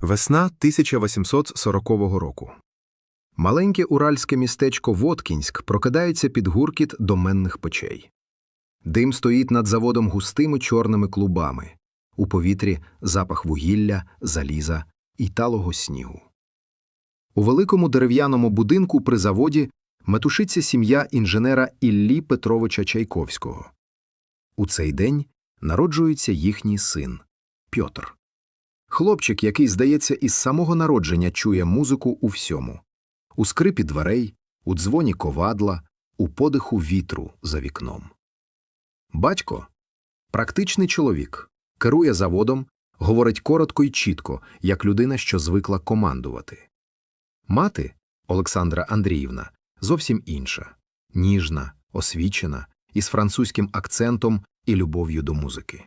Весна 1840 року. Маленьке уральське містечко Воткінськ прокидається під гуркіт доменних печей. Дим стоїть над заводом густими чорними клубами. У повітрі запах вугілля, заліза і талого снігу. У великому дерев'яному будинку при заводі метушиться сім'я інженера Іллі Петровича Чайковського. У цей день народжується їхній син Пьотр. Хлопчик, який, здається, із самого народження чує музику у всьому у скрипі дверей, у дзвоні ковадла, у подиху вітру за вікном. Батько практичний чоловік, керує заводом, говорить коротко і чітко, як людина, що звикла командувати. Мати Олександра Андріївна зовсім інша, ніжна, освічена, із французьким акцентом і любов'ю до музики.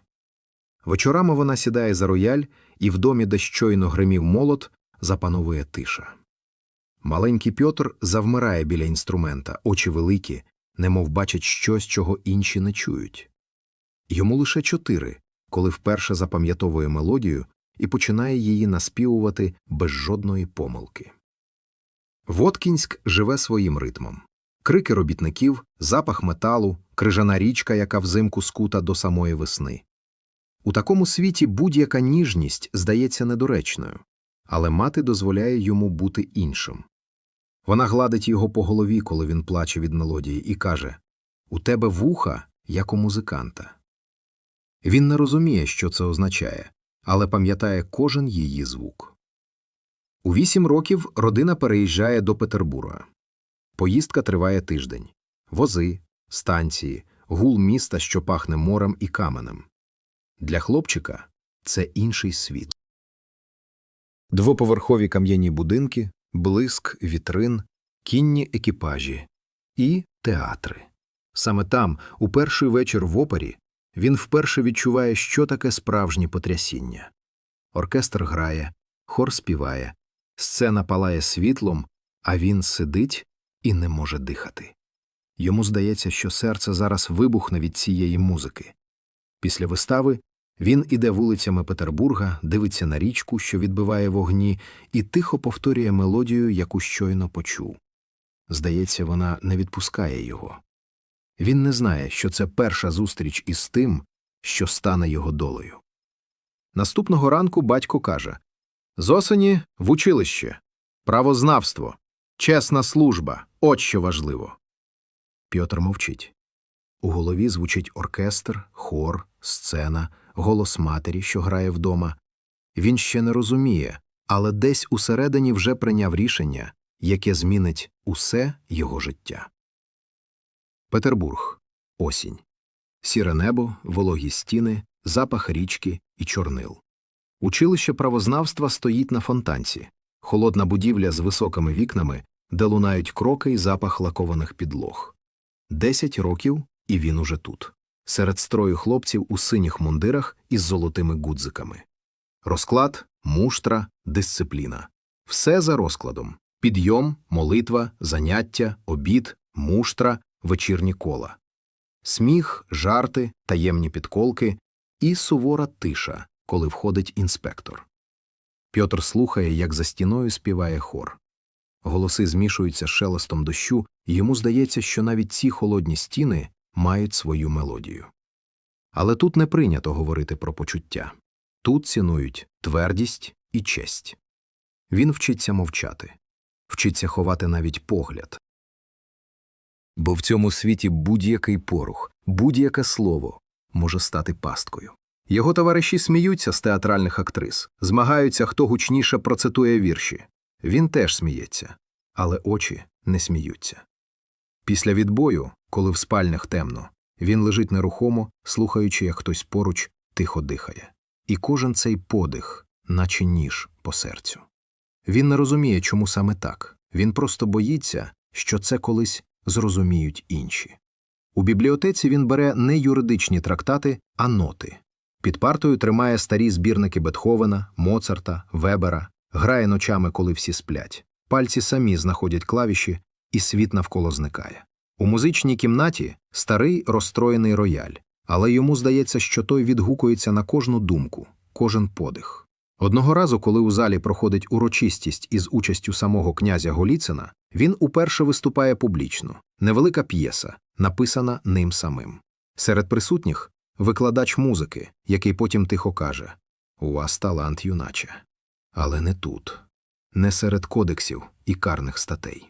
Вечорами вона сідає за рояль, і в домі, де щойно гримів молот, запановує тиша. Маленький Пьотр завмирає біля інструмента, очі великі, немов бачить щось, чого інші не чують. Йому лише чотири, коли вперше запам'ятовує мелодію і починає її наспівувати без жодної помилки. Воткінськ живе своїм ритмом. Крики робітників, запах металу, крижана річка, яка взимку скута до самої весни. У такому світі будь-яка ніжність здається недоречною, але мати дозволяє йому бути іншим. Вона гладить його по голові, коли він плаче від мелодії, і каже У тебе вуха, як у музиканта. Він не розуміє, що це означає, але пам'ятає кожен її звук. У вісім років родина переїжджає до Петербурга. Поїздка триває тиждень вози, станції, гул міста, що пахне морем і каменем. Для хлопчика це інший світ. Двоповерхові кам'яні будинки, блиск вітрин, кінні екіпажі і театри. Саме там, у перший вечір в опері, він вперше відчуває, що таке справжнє потрясіння. Оркестр грає, хор співає, сцена палає світлом, а він сидить і не може дихати. Йому здається, що серце зараз вибухне від цієї музики. Після вистави він іде вулицями Петербурга, дивиться на річку, що відбиває вогні, і тихо повторює мелодію, яку щойно почув. Здається, вона не відпускає його. Він не знає, що це перша зустріч із тим, що стане його долею. Наступного ранку батько каже З осені в училище, правознавство, чесна служба от що важливо. Пьотр мовчить. У голові звучить оркестр, хор, сцена, голос матері, що грає вдома. Він ще не розуміє, але десь усередині вже прийняв рішення, яке змінить усе його життя. Петербург. Осінь. Сіре небо, вологі стіни, запах річки і чорнил. Училище правознавства стоїть на фонтанці, холодна будівля з високими вікнами, де лунають кроки й запах лакованих підлог. Десять років, і він уже тут, серед строю хлопців у синіх мундирах із золотими гудзиками. Розклад, муштра, дисципліна. Все за розкладом підйом, молитва, заняття, обід, муштра, вечірні кола. Сміх, жарти, таємні підколки і сувора тиша, коли входить інспектор. Пьотр слухає, як за стіною співає хор. Голоси змішуються з шелестом дощу, і йому здається, що навіть ці холодні стіни мають свою мелодію. Але тут не прийнято говорити про почуття. Тут цінують твердість і честь. Він вчиться мовчати, вчиться ховати навіть погляд. Бо в цьому світі будь-який порух, будь-яке слово може стати пасткою. Його товариші сміються з театральних актрис, змагаються, хто гучніше процитує вірші. Він теж сміється, але очі не сміються. Після відбою, коли в спальнях темно, він лежить нерухомо, слухаючи, як хтось поруч тихо дихає. І кожен цей подих, наче ніж по серцю. Він не розуміє, чому саме так. Він просто боїться, що це колись зрозуміють інші. У бібліотеці він бере не юридичні трактати, а ноти. Під партою тримає старі збірники Бетховена, Моцарта, Вебера, грає ночами, коли всі сплять. Пальці самі знаходять клавіші, і світ навколо зникає. У музичній кімнаті старий розстроєний рояль, але йому здається, що той відгукується на кожну думку, кожен подих. Одного разу, коли у залі проходить урочистість із участю самого князя Голіцина, він уперше виступає публічно. Невелика п'єса, написана ним самим. Серед присутніх викладач музики, який потім тихо каже У вас талант, юначе. Але не тут, не серед кодексів і карних статей.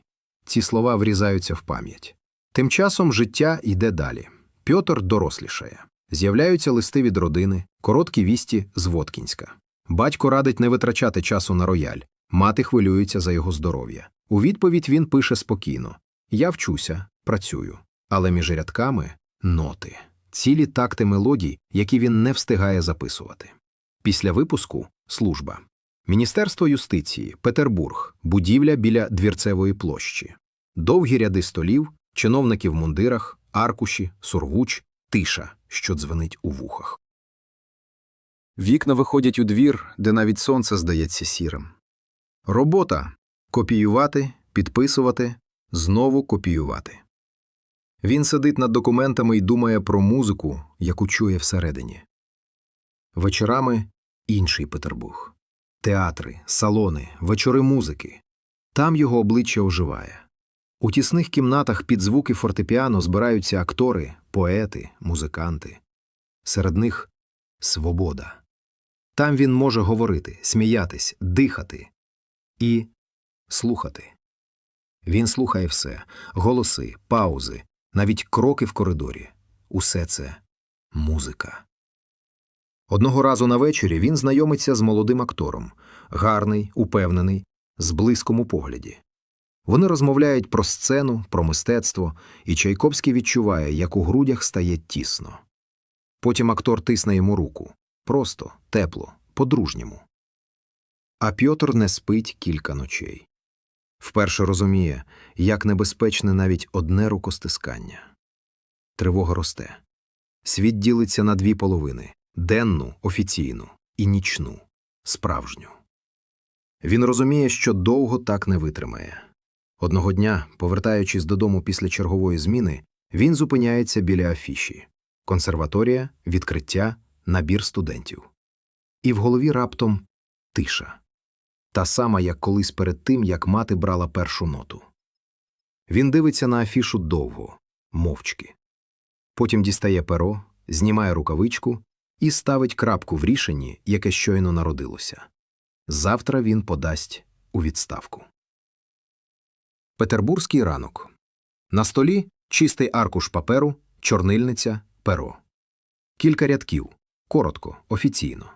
Ці слова врізаються в пам'ять. Тим часом життя йде далі. Пьотр дорослішає. З'являються листи від родини, короткі вісті з Воткінська. Батько радить не витрачати часу на рояль, мати хвилюється за його здоров'я. У відповідь він пише спокійно: Я вчуся, працюю. Але між рядками ноти, цілі такти мелодій, які він не встигає записувати. Після випуску служба. Міністерство юстиції, Петербург, будівля біля двірцевої площі. Довгі ряди столів, чиновники в мундирах, аркуші, сургуч, тиша, що дзвенить у вухах. Вікна виходять у двір, де навіть сонце здається сірим. Робота копіювати, підписувати, знову копіювати. Він сидить над документами і думає про музику, яку чує всередині. Вечорами інший Петербург. Театри, салони, вечори музики. Там його обличчя оживає. У тісних кімнатах під звуки фортепіано збираються актори, поети, музиканти. Серед них свобода. Там він може говорити, сміятись, дихати і слухати. Він слухає все голоси, паузи, навіть кроки в коридорі. Усе це музика. Одного разу на вечорі він знайомиться з молодим актором, гарний, упевнений, з блиском у погляді. Вони розмовляють про сцену, про мистецтво, і Чайковський відчуває, як у грудях стає тісно. Потім актор тисне йому руку просто, тепло, по-дружньому. А Пьотр не спить кілька ночей. Вперше розуміє, як небезпечне навіть одне рукостискання. Тривога росте. Світ ділиться на дві половини денну, офіційну, і нічну, справжню. Він розуміє, що довго так не витримає. Одного дня, повертаючись додому після чергової зміни, він зупиняється біля афіші консерваторія, відкриття, набір студентів. І в голові раптом тиша та сама, як колись перед тим, як мати брала першу ноту. Він дивиться на афішу довго, мовчки. Потім дістає перо, знімає рукавичку і ставить крапку в рішенні, яке щойно народилося. Завтра він подасть у відставку. Петербурзький ранок. На столі чистий аркуш паперу, чорнильниця, перо. Кілька рядків. Коротко, офіційно.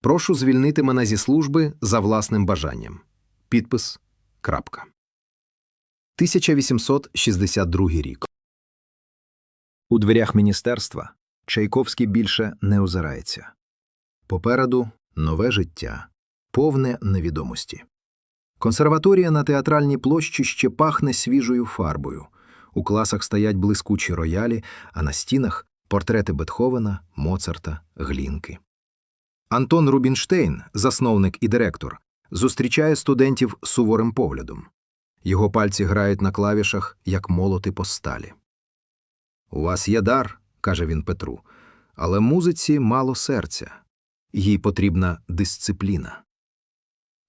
Прошу звільнити мене зі служби за власним бажанням. Підпис. Крапка. 1862 рік. У дверях міністерства Чайковський більше не озирається. Попереду нове життя, повне невідомості. Консерваторія на театральній площі ще пахне свіжою фарбою. У класах стоять блискучі роялі, а на стінах портрети Бетховена, Моцарта, Глінки. Антон Рубінштейн, засновник і директор, зустрічає студентів суворим поглядом. Його пальці грають на клавішах, як молоти по сталі. У вас є дар, каже він Петру, але музиці мало серця, їй потрібна дисципліна.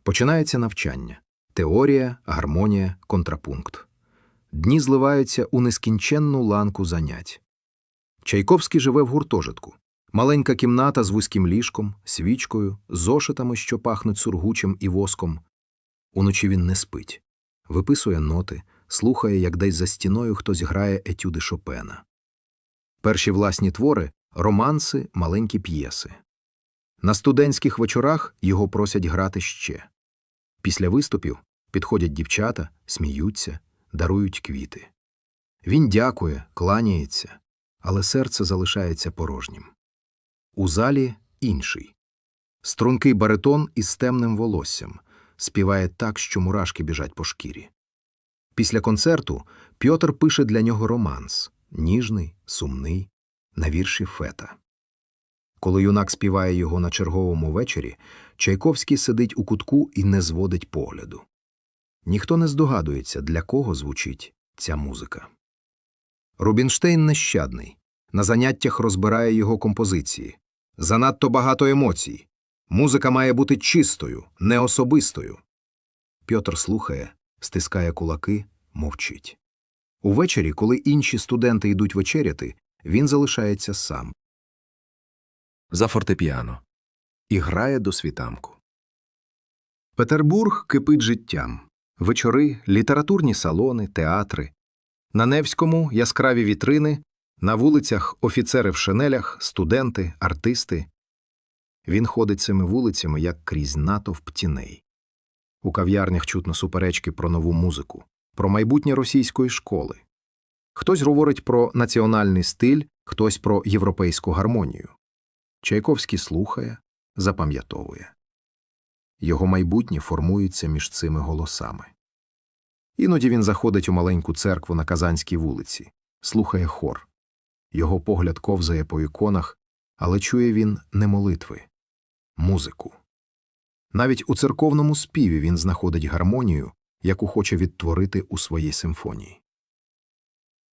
Починається навчання теорія, гармонія, контрапункт. Дні зливаються у нескінченну ланку занять. Чайковський живе в гуртожитку. Маленька кімната з вузьким ліжком, свічкою, зошитами, що пахнуть сургучем і воском. Уночі він не спить, виписує ноти, слухає, як десь за стіною хтось грає етюди Шопена. Перші власні твори романси, маленькі п'єси. На студентських вечорах його просять грати ще. Після виступів підходять дівчата, сміються, дарують квіти. Він дякує, кланяється, але серце залишається порожнім. У залі інший. Стрункий баритон із темним волоссям співає так, що мурашки біжать по шкірі. Після концерту Пьотр пише для нього романс ніжний, сумний, на вірші Фета. Коли юнак співає його на черговому вечорі, Чайковський сидить у кутку і не зводить погляду. Ніхто не здогадується, для кого звучить ця музика. Рубінштейн нещадний. На заняттях розбирає його композиції. Занадто багато емоцій. Музика має бути чистою, не особистою. Пьотр слухає, стискає кулаки, мовчить. Увечері, коли інші студенти йдуть вечеряти, він залишається сам За фортепіано. і грає до світанку. Петербург кипить життям. Вечори, літературні салони, театри. На Невському яскраві вітрини, на вулицях офіцери в шинелях, студенти, артисти. Він ходить цими вулицями, як крізь натовп тіней. У кав'ярнях чутно суперечки про нову музику, про майбутнє російської школи. Хтось говорить про національний стиль, хтось про європейську гармонію. Чайковський слухає, запам'ятовує. Його майбутнє формується між цими голосами. Іноді він заходить у маленьку церкву на Казанській вулиці, слухає хор. Його погляд ковзає по іконах, але чує він не молитви, музику. Навіть у церковному співі він знаходить гармонію, яку хоче відтворити у своїй симфонії.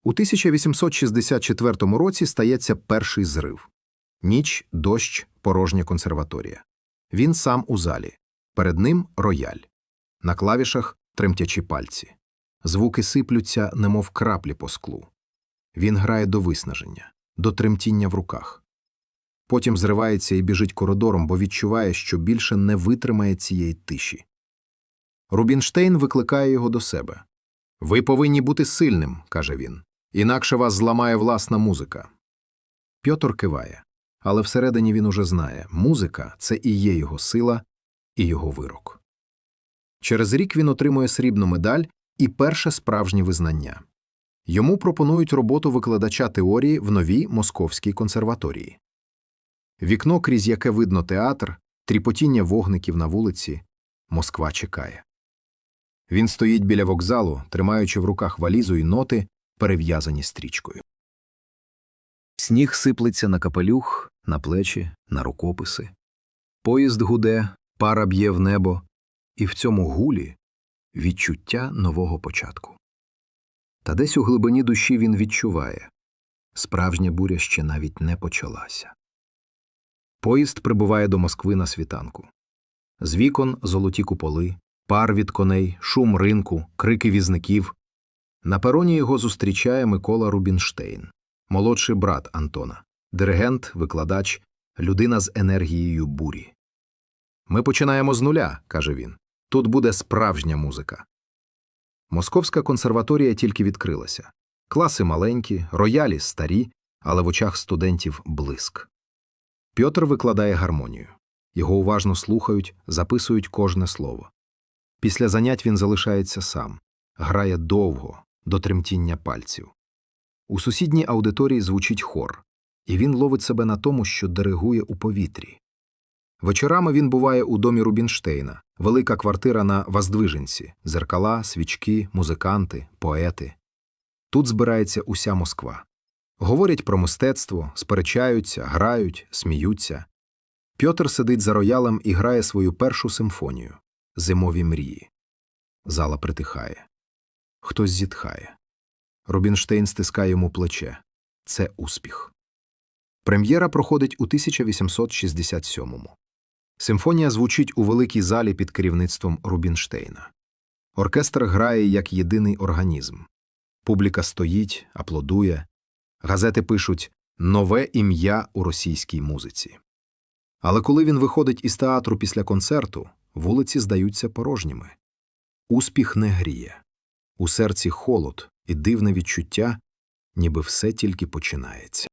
У 1864 році стається перший зрив. Ніч, дощ, порожня консерваторія. Він сам у залі. Перед ним рояль. На клавішах тремтячі пальці. Звуки сиплються, немов краплі по склу. Він грає до виснаження, до тремтіння в руках. Потім зривається і біжить коридором, бо відчуває, що більше не витримає цієї тиші. Рубінштейн викликає його до себе. Ви повинні бути сильним, каже він, інакше вас зламає власна музика. Пьотр киває, але всередині він уже знає музика це і є його сила, і його вирок. Через рік він отримує срібну медаль і перше справжнє визнання. Йому пропонують роботу викладача теорії в новій Московській консерваторії. Вікно, крізь яке видно театр, тріпотіння вогників на вулиці, Москва чекає. Він стоїть біля вокзалу, тримаючи в руках валізу і ноти, перев'язані стрічкою. Сніг сиплеться на капелюх, на плечі, на рукописи. Поїзд гуде, пара б'є в небо, і в цьому гулі відчуття нового початку. Та десь у глибині душі він відчуває справжня буря ще навіть не почалася. Поїзд прибуває до Москви на світанку. З вікон золоті куполи, пар від коней, шум ринку, крики візників. На пероні його зустрічає Микола Рубінштейн, молодший брат Антона, диригент, викладач, людина з енергією бурі. Ми починаємо з нуля, каже він. Тут буде справжня музика. Московська консерваторія тільки відкрилася. Класи маленькі, роялі старі, але в очах студентів блиск. Пьотр викладає гармонію. Його уважно слухають, записують кожне слово. Після занять він залишається сам, грає довго, до тремтіння пальців. У сусідній аудиторії звучить хор, і він ловить себе на тому, що диригує у повітрі. Вечорами він буває у домі Рубінштейна, велика квартира на Воздвиженці, зеркала, свічки, музиканти, поети. Тут збирається уся Москва. Говорять про мистецтво, сперечаються, грають, сміються. Пьотр сидить за роялем і грає свою першу симфонію Зимові мрії. Зала притихає. Хтось зітхає. Рубінштейн стискає йому плече. Це успіх. Прем'єра проходить у 1867-му. Симфонія звучить у великій залі під керівництвом Рубінштейна. Оркестр грає як єдиний організм. Публіка стоїть, аплодує. Газети пишуть нове ім'я у російській музиці. Але коли він виходить із театру після концерту, вулиці здаються порожніми. Успіх не гріє. У серці холод і дивне відчуття, ніби все тільки починається.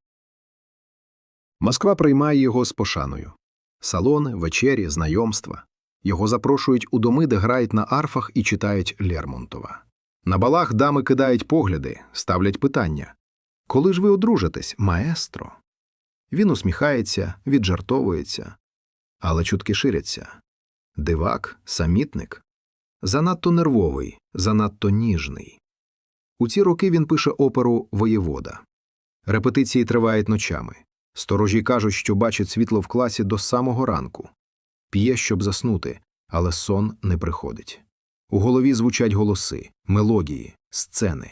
Москва приймає його з пошаною. Салони, вечері, знайомства. Його запрошують у доми, де грають на арфах і читають Лермонтова. На балах дами кидають погляди, ставлять питання. Коли ж ви одружитесь, маестро? Він усміхається, віджартовується. Але чутки ширяться. Дивак, самітник. Занадто нервовий, занадто ніжний. У ці роки він пише оперу Воєвода. Репетиції тривають ночами. Сторожі кажуть, що бачить світло в класі до самого ранку. П'є, щоб заснути, але сон не приходить. У голові звучать голоси, мелодії, сцени.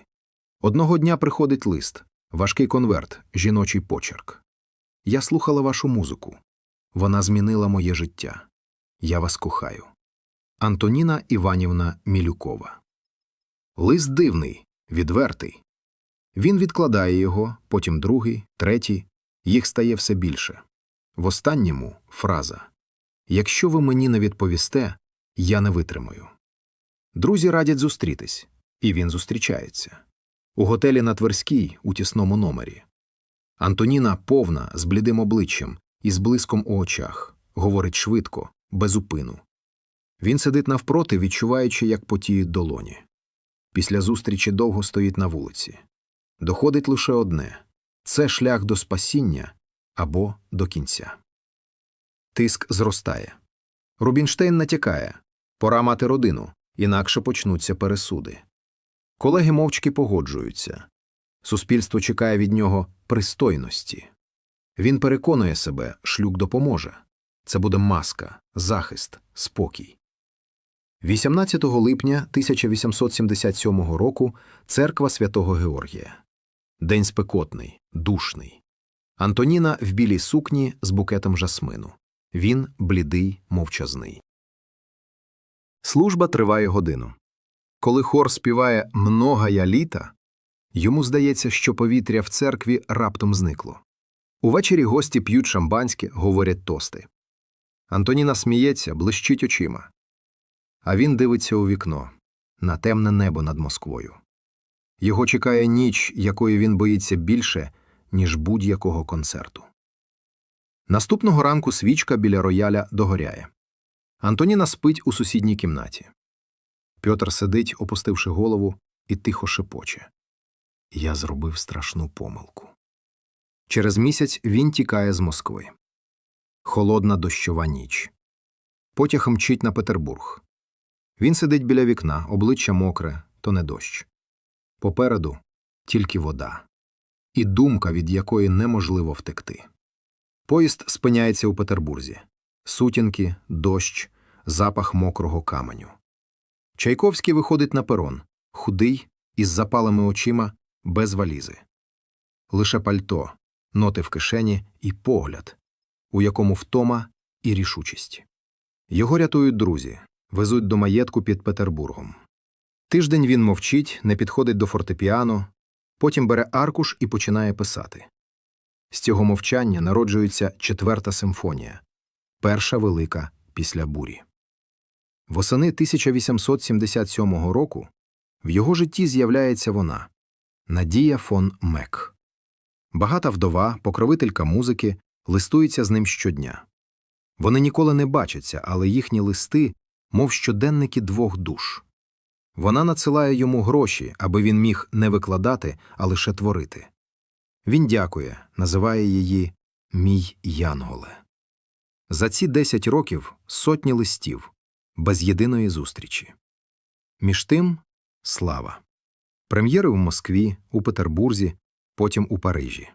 Одного дня приходить лист, важкий конверт, жіночий почерк. Я слухала вашу музику. Вона змінила моє життя. Я вас кохаю. Антоніна Іванівна Мілюкова. Лист дивний, відвертий. Він відкладає його, потім другий, третій. Їх стає все більше. В останньому фраза Якщо ви мені не відповісте, я не витримаю. Друзі радять зустрітись, і він зустрічається. У готелі на Тверській у тісному номері. Антоніна повна, з блідим обличчям і з блиском у очах, говорить швидко, без упину. Він сидить навпроти, відчуваючи, як потіють долоні. Після зустрічі довго стоїть на вулиці. Доходить лише одне це шлях до спасіння або до кінця. Тиск зростає. Рубінштейн натякає пора мати родину, інакше почнуться пересуди. Колеги мовчки погоджуються. Суспільство чекає від нього пристойності. Він переконує себе, шлюб допоможе. Це буде маска, захист, спокій. 18 липня 1877 року церква святого Георгія. День спекотний, душний. Антоніна в білій сукні з букетом жасмину. Він блідий, мовчазний. Служба триває годину. Коли хор співає «Многая літа», йому здається, що повітря в церкві раптом зникло. Увечері гості п'ють шампанське, говорять тости. Антоніна сміється, блищить очима. А він дивиться у вікно на темне небо над Москвою. Його чекає ніч, якої він боїться більше, ніж будь-якого концерту. Наступного ранку свічка біля рояля догоряє. Антоніна спить у сусідній кімнаті. Пьотр сидить, опустивши голову, і тихо шепоче. Я зробив страшну помилку. Через місяць він тікає з Москви. Холодна дощова ніч. Потяг мчить на Петербург. Він сидить біля вікна, обличчя мокре, то не дощ. Попереду тільки вода. І думка, від якої неможливо втекти. Поїзд спиняється у Петербурзі. Сутінки, дощ, запах мокрого каменю. Чайковський виходить на перон, худий, із запалими очима, без валізи. Лише пальто, ноти в кишені і погляд, у якому втома і рішучість. Його рятують друзі, везуть до маєтку під Петербургом. Тиждень він мовчить, не підходить до фортепіано, потім бере аркуш і починає писати. З цього мовчання народжується четверта симфонія, перша велика після бурі. Восени 1877 року в його житті з'являється вона Надія фон Мек. Багата вдова, покровителька музики, листується з ним щодня. Вони ніколи не бачаться, але їхні листи, мов щоденники двох душ. Вона надсилає йому гроші, аби він міг не викладати, а лише творити. Він дякує, називає її Мій Янголе. За ці десять років сотні листів, без єдиної зустрічі. Між тим слава. Прем'єри в Москві, у Петербурзі, потім у Парижі.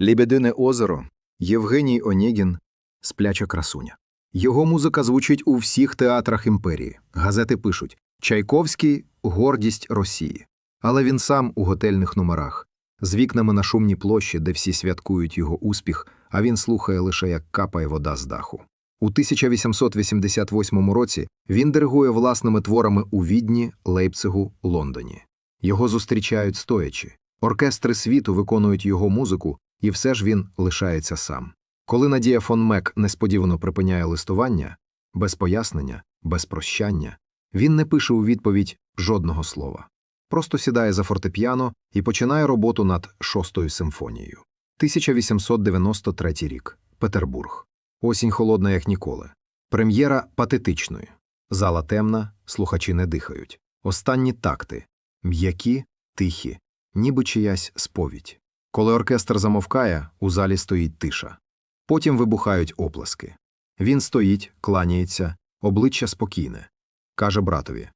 Лібедине озеро Євгеній Онєгін Спляча красуня. Його музика звучить у всіх театрах імперії. Газети пишуть Чайковський гордість Росії. Але він сам у готельних номерах, з вікнами на шумній площі, де всі святкують його успіх, а він слухає лише, як капає вода з даху. У 1888 році він диригує власними творами у Відні, Лейпцигу, Лондоні. Його зустрічають стоячи. Оркестри світу виконують його музику, і все ж він лишається сам. Коли Надія фон Мек несподівано припиняє листування, без пояснення, без прощання, він не пише у відповідь жодного слова. Просто сідає за фортепіано і починає роботу над шостою симфонією. 1893 рік. Петербург. Осінь холодна, як ніколи. Прем'єра патетичною. Зала темна, слухачі не дихають. Останні такти м'які, тихі, ніби чиясь сповідь. Коли оркестр замовкає, у залі стоїть тиша. Потім вибухають оплески. Він стоїть, кланяється, обличчя спокійне. Каже братові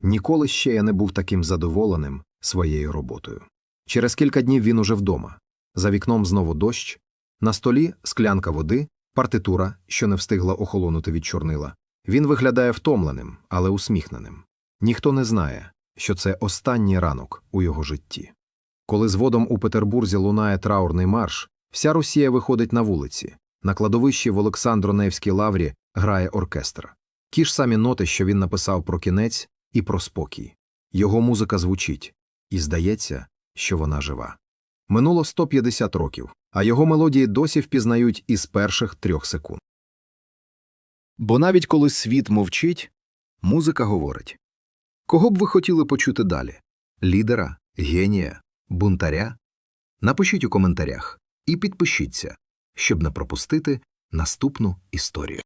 Ніколи ще я не був таким задоволеним своєю роботою. Через кілька днів він уже вдома. За вікном знову дощ, на столі склянка води, партитура, що не встигла охолонути від чорнила. Він виглядає втомленим, але усміхненим. Ніхто не знає, що це останній ранок у його житті. Коли зводом у Петербурзі лунає траурний марш, Вся Росія виходить на вулиці. На кладовищі в Олександро-Невській лаврі грає оркестр. Ті ж самі ноти, що він написав про кінець і про спокій. Його музика звучить, і здається, що вона жива. Минуло 150 років, а його мелодії досі впізнають із перших трьох секунд. Бо навіть коли світ мовчить, музика говорить. Кого б ви хотіли почути далі? Лідера, генія, бунтаря? Напишіть у коментарях і підпишіться, щоб не пропустити наступну історію.